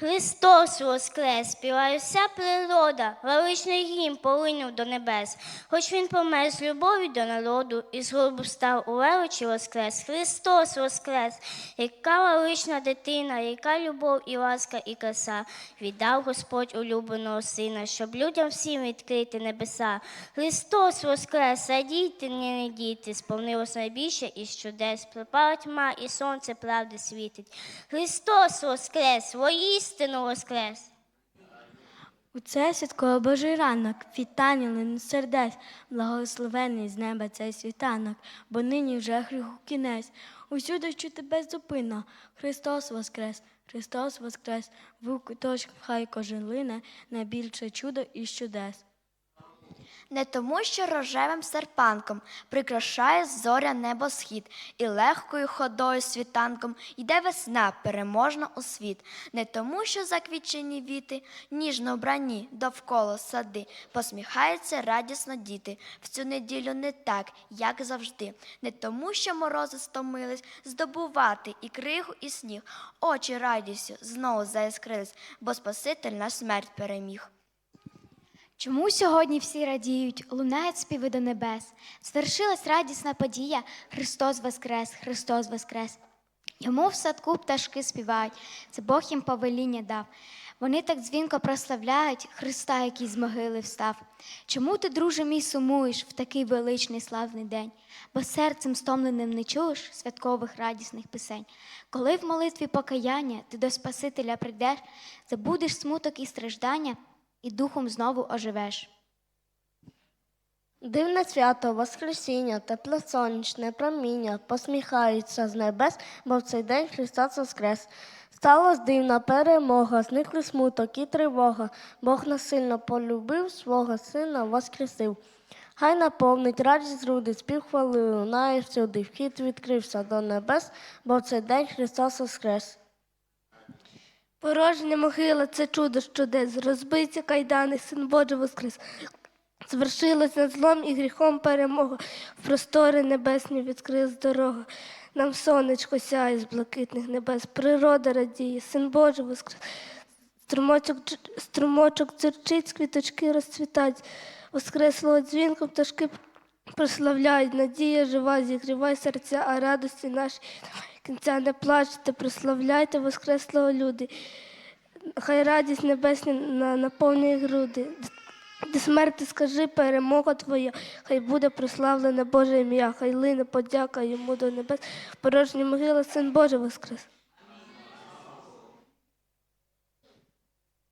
Христос воскрес, співає вся природа, величний гімн полинув до небес. Хоч він помер з любові до народу, і з гробу став у величі воскрес. Христос воскрес, яка велична дитина, яка любов і ласка, і краса. Віддав Господь улюбленого сина, щоб людям всім відкрити небеса. Христос воскрес, радійте, не діти, сповнилось найбільше із чудес. Пропала тьма, і сонце правди світить. Христос воскрес, воістину воскрес. У це святково Божий ранок, вітання лину сердець, благословений з неба цей світанок, бо нині вже гріху кінець. Усюди чути беззупинно, Христос воскрес, Христос воскрес, в куточку хай кожен лине, найбільше чудо і чудес. Не тому, що рожевим серпанком прикрашає зоря небосхід, і легкою ходою світанком йде весна переможна у світ. Не тому, що заквічені віти, ніжно вбрані довкола сади, посміхаються радісно діти. В цю неділю не так, як завжди. Не тому, що морози стомились здобувати і кригу, і сніг. Очі радістю знову заіскрились, бо Спаситель наш смерть переміг. Чому сьогодні всі радіють, лунають співи до небес? Звершилась радісна подія, Христос Воскрес, Христос Воскрес. Йому в садку пташки співають, це Бог їм повеління дав. Вони так дзвінко прославляють Христа, який з могили встав. Чому ти, друже мій, сумуєш в такий величний славний день? Бо серцем стомленим не чуєш святкових радісних пісень. Коли в молитві покаяння ти до Спасителя прийдеш, забудеш смуток і страждання, і духом знову оживеш. Дивне свято, Воскресіння, тепле сонячне проміння, посміхаються з небес, бо в цей день Христос воскрес. Сталась дивна перемога, зникли смуток і тривога. Бог насильно полюбив свого сина, воскресив. Хай наповнить радість груди, спів хвали лунає всюди. Вхід відкрився до небес, бо в цей день Христос воскрес. Порожня могила це чудо з чудес, розбиті кайдани, син Божий воскрес. Звершилась над злом і гріхом перемога, в простори небесні відкрилась дорога. Нам сонечко сяє з блакитних небес, природа радіє, син Божий воскрес. Струмочок, струмочок дзерчить, квіточки розцвітають, воскреслого дзвінку пташки прославляють, надія жива, зігрівай серця, а радості наші кінця не плачте, прославляйте воскреслого люди. Хай радість небесна на- наповнює груди. До смерти скажи перемога твоя, хай буде прославлене Боже ім'я, хай лине подяка йому до небес. Порожня могила, син Божий воскрес.